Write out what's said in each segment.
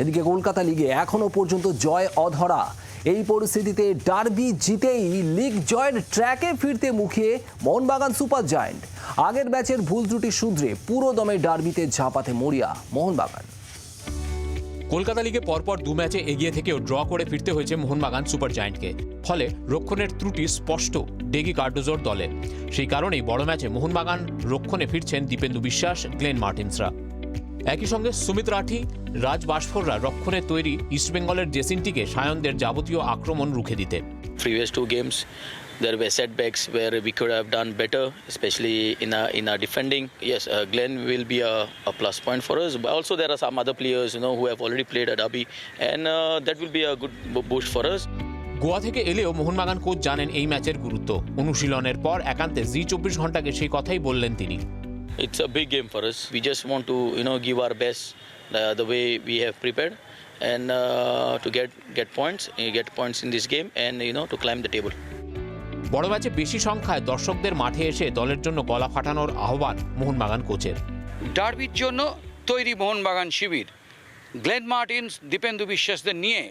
এদিকে কলকাতা লিগে এখনও পর্যন্ত জয় অধরা। এই পরিস্থিতিতে ডার্বি জিতেই লিগ জয়ের ট্র্যাকে ফিরতে মুখিয়ে মোহনবাগান সুপার জায়েন্ট। আগের ম্যাচের ভুল ত্রুটি শুধরে পুরো দমে ডার্বিতে ঝাঁপাতে মরিয়া মোহনবাগান। কলকাতা লিগে পরপর দু ম্যাচে এগিয়ে থেকেও ড্র করে ফিরতে হয়েছে মোহনবাগান সুপার জায়ান্টকে। ফলে রক্ষণের ত্রুটি স্পষ্ট ডেগি কার্ডোজোর দলে। সেই কারণেই বড় ম্যাচে মোহনবাগান রক্ষণে ফিরছেন দীপেন্দু বিশ্বাস, গ্লেন মার্টিন্সরা। একই সঙ্গে সুমিত রাঠি রাজ বাষ্ফররা রক্ষণে তৈরি ইস্টবেঙ্গলের জেসিনটিকে সায়নদের যাবতীয় আক্রমণ রুখে দিতে। Three ways two games their way setbacks were we could have done better especially in a in a defending yes Glen will be a plus point for us বা also there are some other players you know who have already played at আবি and that will be a good boost for us Goa থেকে এলেও Mohun Bagan coach জানেন এই ম্যাচের গুরুত্ব। অনুশীলনের পর একান্তে জি চব্বিশ ঘন্টাকে সেই কথাই বললেন তিনি। It's a big game for us we just want to you know give our best uh, the way we have prepared and uh, to get get points uh, get points in this game and you know to climb the table বড় ম্যাচে বেশি সংখ্যায় দর্শকদের মাঠে এসে দলের জন্য গলা ফাটানোর আহ্বান মোহনবাগান কোচের ডার্বির জন্য তৈরি মোহনবাগান শিবির গ্লেন মার্টিন্স দীপেন্দু বিশ্বাসদের নিয়ে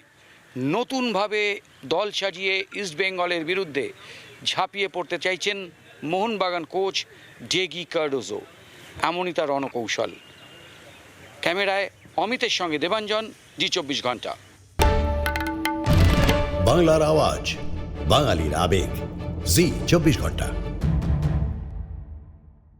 নতুনভাবে দল সাজিয়ে ইস্টবেঙ্গলের বিরুদ্ধে ঝাঁপিয়ে পড়তে চাইছেন মোহনবাগান কোচ ডেগি কার্ডোজো এমনই তার রণকৌশল। ক্যামেরায় অমিতের সঙ্গে দেবাঞ্জন, জি চব্বিশ ঘণ্টা। বাংলার আওয়াজ, বাঙালির আবেগ, জি চব্বিশ ঘণ্টা।